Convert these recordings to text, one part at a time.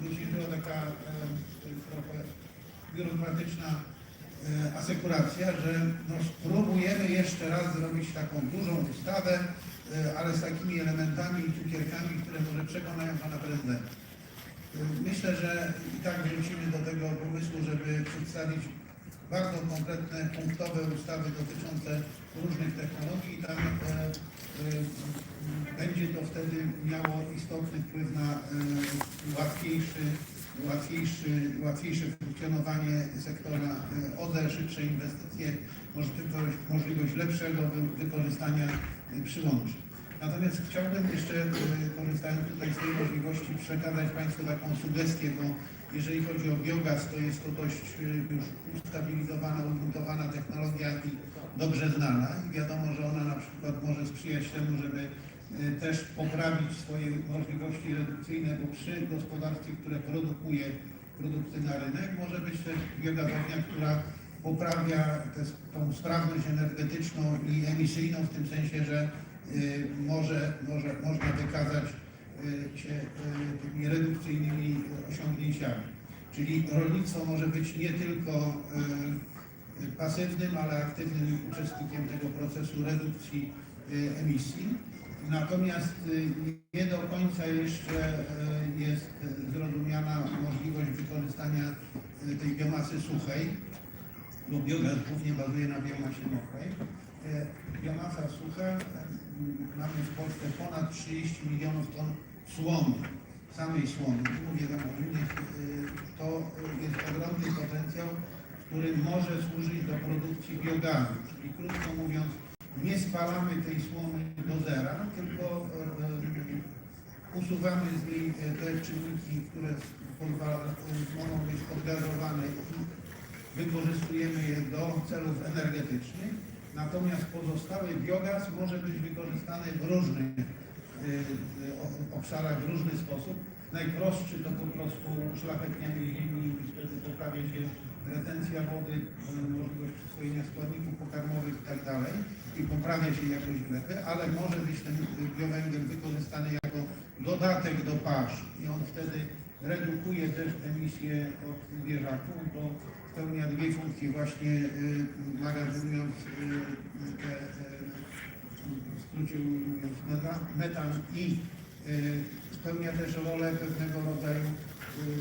wróciła taka e, trochę biurokratyczna e, asekuracja, że no, spróbujemy jeszcze raz zrobić taką dużą ustawę, e, ale z takimi elementami i cukierkami, które może przekonają pana prezydenta. Myślę, że i tak wrócimy do tego pomysłu, żeby przedstawić bardzo konkretne, punktowe ustawy dotyczące różnych technologii e, e, będzie to wtedy miało istotny wpływ na e, łatwiejszy, łatwiejszy, łatwiejsze funkcjonowanie sektora e, OZE, szybsze inwestycje, możliwość, możliwość lepszego wy- wykorzystania e, przyłączy. Natomiast chciałbym jeszcze, korzystając tutaj z tej możliwości, przekazać Państwu taką sugestię, bo jeżeli chodzi o biogaz, to jest to dość już ustabilizowana, ugruntowana technologia i dobrze znana i wiadomo, że ona na przykład może sprzyjać temu, żeby też poprawić swoje możliwości redukcyjne, bo przy gospodarstwie, które produkuje produkty na rynek, może być też biogazownia, która poprawia tę, tą sprawność energetyczną i emisyjną w tym sensie, że y, może, może, można wykazać y, się y, tymi redukcyjnymi osiągnięciami. Czyli rolnictwo może być nie tylko y, y, pasywnym, ale aktywnym uczestnikiem tego procesu redukcji y, emisji. Natomiast y, nie do końca jeszcze y, jest zrozumiana możliwość wykorzystania y, tej biomasy suchej, bo biogaz głównie bazuje na biomasie mokrej. Biomasa sucha, mamy w Polsce ponad 30 milionów ton słomy, samej słomy. Mówię e, to jest ogromny potencjał, który może służyć do produkcji biogazu. Czyli krótko mówiąc, nie spalamy tej słomy do zera, tylko e, e, usuwamy z niej e, te czynniki, które mogą być odgazowane i wykorzystujemy je do celów energetycznych, natomiast pozostały biogaz może być wykorzystany w różnych obszarach, w różny sposób. Najprostszy to po prostu uszlachetnianie ziemi i wtedy poprawia się retencja wody, możliwość przyswojenia składników pokarmowych i tak i poprawia się jakość gleby, ale może być ten biowęgiel wykorzystany jako dodatek do pasz i on wtedy redukuje też emisję od zwierzaków, bo spełnia dwie funkcje właśnie y, magazynując y, te, y, w skrócie mówiąc metan, i y, spełnia też rolę pewnego rodzaju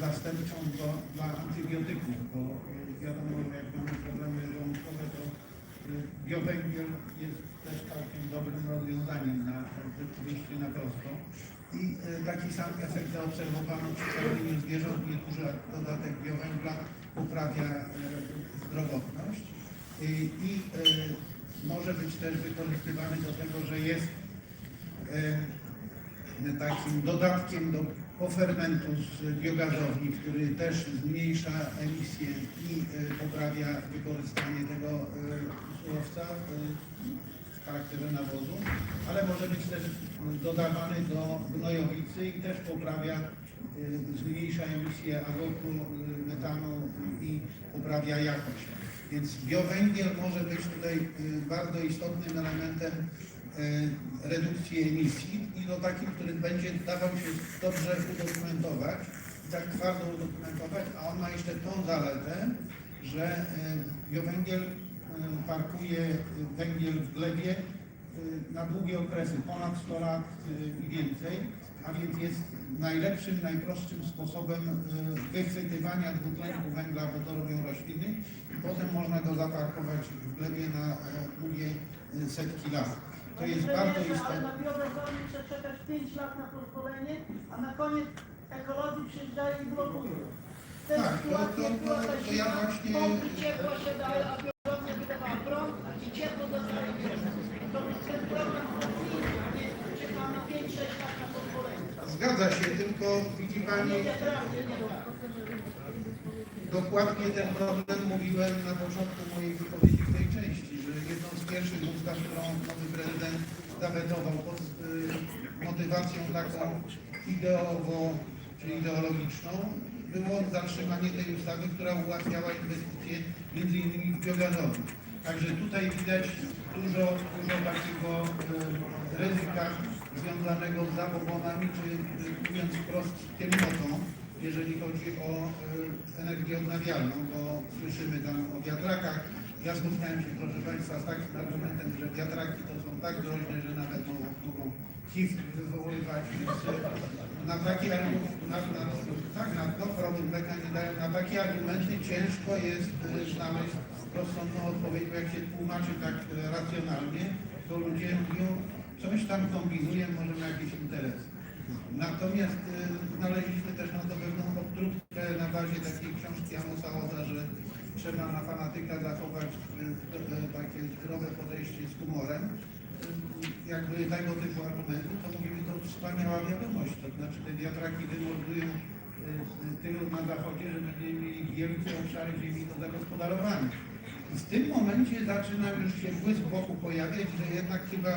zastępczą do, dla antybiotyków, bo wiadomo, że jak mamy problemy żołądkowe, biowęgiel jest też całkiem dobrym rozwiązaniem na wyjście na prosto. I y, taki sam efekt zaobserwowano przy karmieniu zwierząt. Nieduży dodatek biowęgla poprawia y, zdrowotność i y, może być też wykorzystywany do tego, że jest takim dodatkiem do pofermentu z biogazowni, który też zmniejsza emisję i y, poprawia wykorzystanie tego y, surowca y, w charakterze nawozu, ale może być też dodawany do gnojowicy i też poprawia, zmniejsza emisję azotu, metanu i poprawia jakość. Więc biowęgiel może być tutaj bardzo istotnym elementem redukcji emisji i to takim, który będzie dawał się dobrze udokumentować i tak twardo udokumentować, a on ma jeszcze tą zaletę, że y, biowęgiel y, parkuje y, węgiel w glebie y, na długie okresy, ponad 100 lat y, i więcej, a więc jest najlepszym, najprostszym sposobem y, wychwytywania dwutlenku węgla, robią rośliny i potem można go zaparkować w glebie na długie y, setki lat. To jest Panie bardzo istotne. na biogazowni trzeba czekać 5 lat na pozwolenie, a na koniec ekologii przyjeżdżają i blokują. Tak, to- to- to- to ja właśnie- się dały, a biogazownia wydawała prąd i ciepło dostaje biogaz. To jest ten program strategiczny, a nie czeka na 5-6 lat na pozwolenie. Zgadza się, tylko widzi Pani, Nie, naprawdę, nie. Dokładnie ten problem mówiłem na początku mojej wypowiedzi w tej części, że jedną z pierwszych ustaw, którą nowy prezydent zawetował pod y, motywacją taką ideowo czy ideologiczną, było zatrzymanie tej ustawy, która ułatwiała inwestycje między innymi w biogazowni. Także tutaj widać dużo, dużo takiego y, ryzyka związanego z zabobonami, czy y, mówiąc wprost ciemnotą, jeżeli chodzi o y, energię odnawialną, bo słyszymy tam o wiatrakach. Ja spotkałem się, proszę Państwa, z takim argumentem, że wiatraki to są tak groźne, że nawet mogą, mogą HIV wywoływać, y, na takie argumenty, na, na, tak, na to problem leka nie dają, na takie argumenty ciężko jest y, znaleźć rozsądną odpowiedź, bo jak się tłumaczy tak racjonalnie, to ludzie mówią, coś tam kombinuje, może ma jakiś interes. Natomiast y, znaleźliśmy też na to pewną obtrutkę na bazie takiej książki Amosa Oza, że trzeba na fanatyka zachować y, y, takie zdrowe podejście z humorem. Jakby tego typu argumenty, to mówimy, to wspaniała wiadomość. To znaczy te wiatraki wymordują tylu na zachodzie, że będziemy mieli wielkie obszary ziemi do zagospodarowania. W tym momencie zaczyna już się błysk wokół pojawiać, że jednak chyba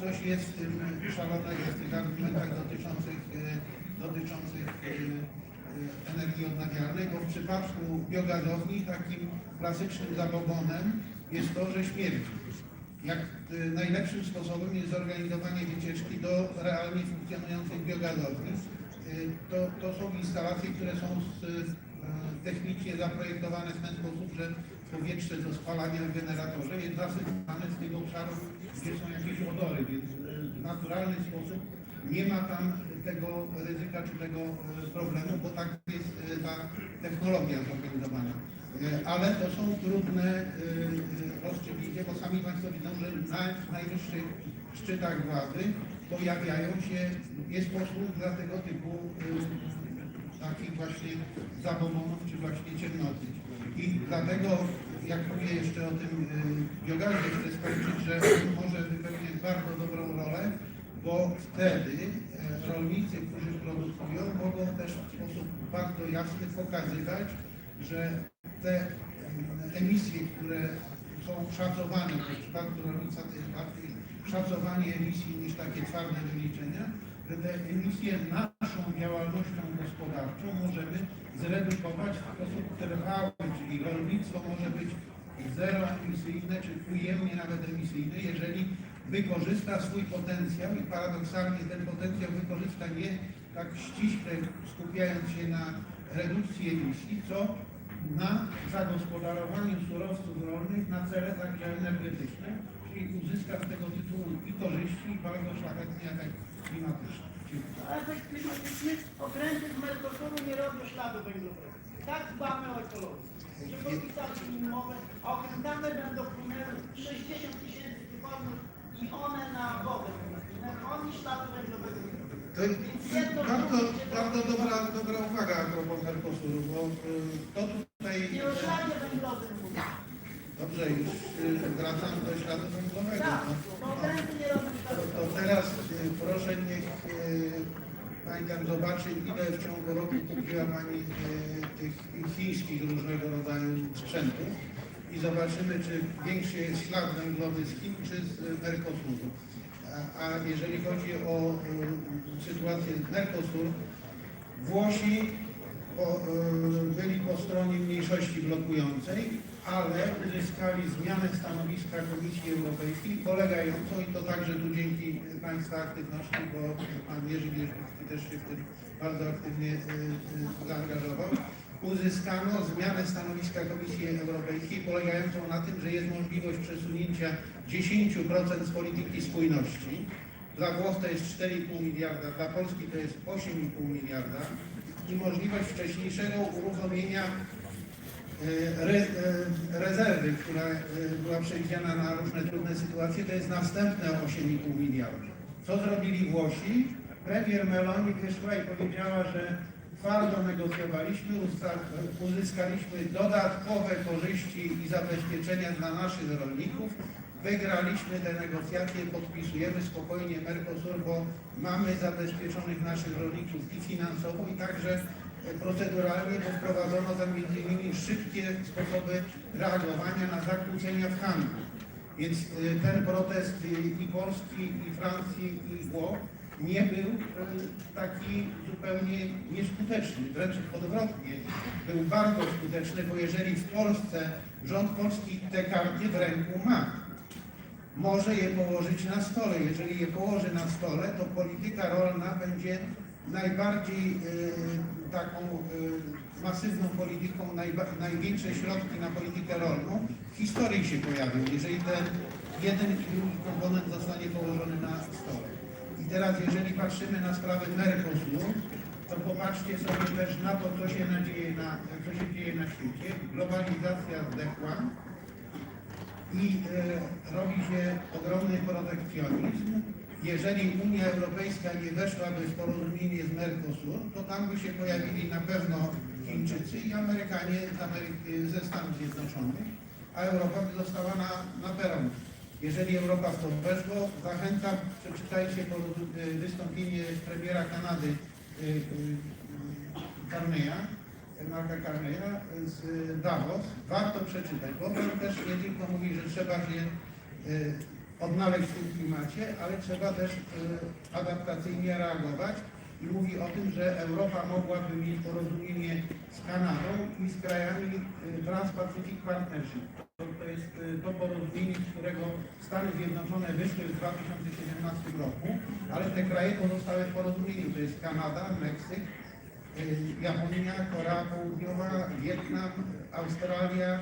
coś jest w tym szalonego, w tych argumentach dotyczących, y, dotyczących y, y, energii odnawialnej, bo w przypadku biogazowni takim klasycznym zabobonem jest to, że śmierdzi. Jak najlepszym sposobem jest zorganizowanie wycieczki do realnie funkcjonującej biogazowni. To, to są instalacje, które są z, technicznie zaprojektowane w ten sposób, że powietrze do spalania w generatorze jest zasypane z tych obszarów, gdzie są jakieś odory, więc y, w naturalny sposób nie ma tam tego ryzyka czy tego y, problemu, bo tak jest y, ta technologia zorganizowana. Ale to są trudne rozstrzygnięcia, bo sami Państwo widzą, że na najwyższych szczytach władzy pojawiają się, jest posłów dla tego typu takich właśnie zabobonów czy właśnie ciemnoty. I dlatego, jak mówię jeszcze o tym y, biogazie, chcę skończyć, że może wypełniać bardzo dobrą rolę, bo wtedy y, rolnicy, którzy produkują, mogą też w sposób bardzo jasny pokazywać, że te y, emisje, które są szacowane, bo w przypadku rolnictwa to jest bardziej szacowanie emisji niż takie twarde wyliczenia, że te emisje naszą działalnością gospodarczą możemy zredukować w sposób trwały, czyli rolnictwo może być zeroemisyjne, czy ujemnie nawet emisyjne, jeżeli wykorzysta swój potencjał i paradoksalnie ten potencjał wykorzysta nie tak ściśle skupiając się na redukcji emisji, co na zagospodarowaniu surowców rolnych na cele także energetyczne, czyli uzyska z tego tytułu i korzyści, i bardzo szlachetny efekt klimatyczny. Efekt klimatyczny okręty z Mercosuru nie robią śladu węglowego. Tak dbamy o ekologię. Że podpisaliśmy umowę, a okrętami będą płynęły 60 tysięcy tygodni i one na wodę. Oni śladu węglowego nie robią. To jest bardzo, bardzo dobra, dobra uwaga a propos Mercosuru, bo y, to tutaj... Nie o śladzie węglowym mówię. Dobrze, już y, wracam do śladu węglowego. Tak, no. bo okręty nie robią To, śladu to teraz y, proszę niech Pani tam ile w ciągu roku kupiła Pani y, tych chińskich różnego rodzaju sprzętów i zobaczymy, czy większy jest ślad węglowy z Chin czy z Mercosuru. A, jeżeli chodzi o y, sytuację z Mercosur, Włosi po, y, byli po stronie mniejszości blokującej, ale uzyskali zmianę stanowiska Komisji Europejskiej polegającą, i to także tu dzięki Państwa aktywności, bo Pan Jerzy Wierzbicki też się w tym bardzo aktywnie y, y, zaangażował, uzyskano zmianę stanowiska Komisji Europejskiej polegającą na tym, że jest możliwość przesunięcia 10% z polityki spójności. Dla Włoch to jest 4,5 miliarda, dla Polski to jest 8,5 miliarda i możliwość wcześniejszego uruchomienia re, e, rezerwy, która e, była przewidziana na różne trudne sytuacje, to jest następne 8,5 miliarda. Co zrobili Włosi? Premier Meloni wyszła i powiedziała, że twardo negocjowaliśmy, uzyskaliśmy dodatkowe korzyści i zabezpieczenia dla naszych rolników. Wygraliśmy te negocjacje, podpisujemy spokojnie Mercosur, bo mamy zabezpieczonych naszych rolników i finansowo, i także e, proceduralnie, bo wprowadzono tam innymi szybkie sposoby reagowania na zakłócenia w handlu. Więc y, ten protest y, i Polski, i Francji, i Włoch nie był y, taki zupełnie nieskuteczny, wręcz odwrotnie. Był bardzo skuteczny, bo jeżeli w Polsce rząd polski te karty w ręku ma, może je położyć na stole. Jeżeli je położy na stole, to polityka rolna będzie najbardziej taką y, masywną polityką, największe środki na politykę rolną w historii się pojawią, jeżeli ten jeden i drugi komponent zostanie położony na stole. I teraz, jeżeli patrzymy na sprawę Mercosur, to popatrzcie sobie też na to, co się, nadzieje na, co się dzieje na świecie. Globalizacja zdechła, i e, robi się ogromny protekcjonizm. Jeżeli Unia Europejska nie weszłaby w porozumienie z Mercosur, to tam by się pojawili na pewno Chińczycy i Amerykanie z Ameryki, ze Stanów Zjednoczonych, a Europa by została na, na peronie. Jeżeli Europa w to weszło, zachęcam, przeczytajcie e, wystąpienie premiera Kanady e, e, Carneya, Marka Carneya z Davos. Warto przeczytać, bo on też nie tylko mówi, że trzeba się odnaleźć w tym klimacie, ale trzeba też y, adaptacyjnie reagować i mówi o tym, że Europa mogłaby mieć porozumienie z Kanadą i z krajami y, Trans-Pacific Partnership. To, jest y, to porozumienie, z którego Stany Zjednoczone wyszły w 2017 roku, ale te kraje pozostały w porozumieniu. To jest Kanada, Meksyk, Japonia, Korea Południowa, Wietnam, Australia.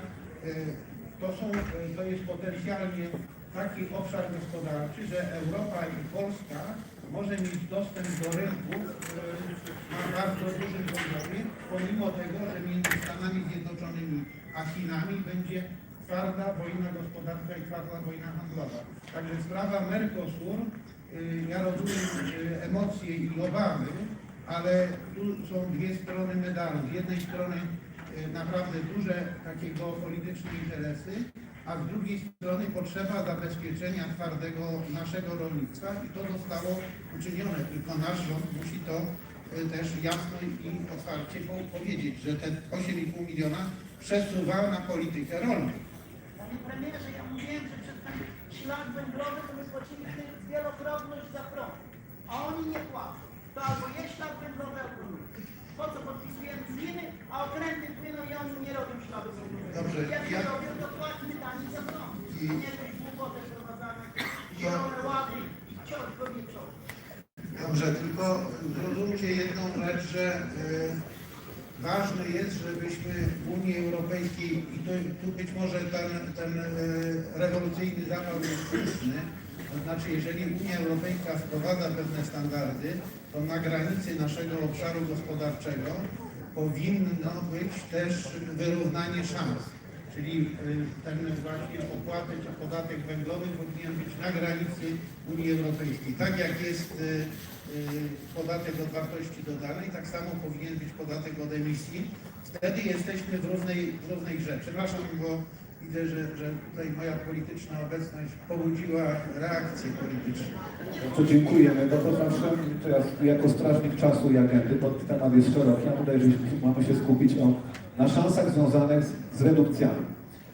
To, są, to jest potencjalnie taki obszar gospodarczy, że Europa i Polska może mieć dostęp do rynków y, na bardzo dużym poziomie, pomimo tego, że między Stanami Zjednoczonymi a Chinami będzie twarda wojna gospodarcza i twarda wojna handlowa. Także sprawa Mercosur, y, ja rozumiem y, emocje i obawy, ale tu są dwie strony medalu. Z jednej strony e, naprawdę duże takiego polityczne interesy, a z drugiej strony potrzeba zabezpieczenia twardego naszego rolnictwa i to zostało uczynione. Tylko nasz rząd musi to e, też jasno i otwarcie po- powiedzieć, że te 8,5 miliona przesuwa na politykę rolną. Panie premierze, ja mówiłem, że przez ten szlak węglowy to my płacimy wielokrotność za prąd, a oni nie płacą. To albo jest szlak węglowy, albo nie. Po co podpisujemy z nimi, a okręty płyną i oni nie robią śladu węglowego. Dobrze, ja- wieczoru. Dobrze, tylko zrozumcie jedną rzecz, że e, ważne jest, żebyśmy w Unii Europejskiej, i tu, tu być może ten, ten e, rewolucyjny zapał jest słuszny, to znaczy jeżeli Unia Europejska wprowadza pewne standardy, to na granicy naszego obszaru gospodarczego powinno być też wyrównanie szans. Czyli y, ten właśnie opłaty czy podatek węglowy powinien być na granicy Unii Europejskiej. Tak jak jest y, y, podatek od wartości dodanej, tak samo powinien być podatek od emisji. Wtedy jesteśmy w równej, w równej grze. Przepraszam, bo widzę, że, że tutaj moja polityczna obecność pobudziła reakcję polityczną. To dziękujemy. No to zawsze teraz jako strażnik czasu i agendy, bo temat jest szeroki, a tutaj mamy się skupić o, na szansach związanych z, redukcjami.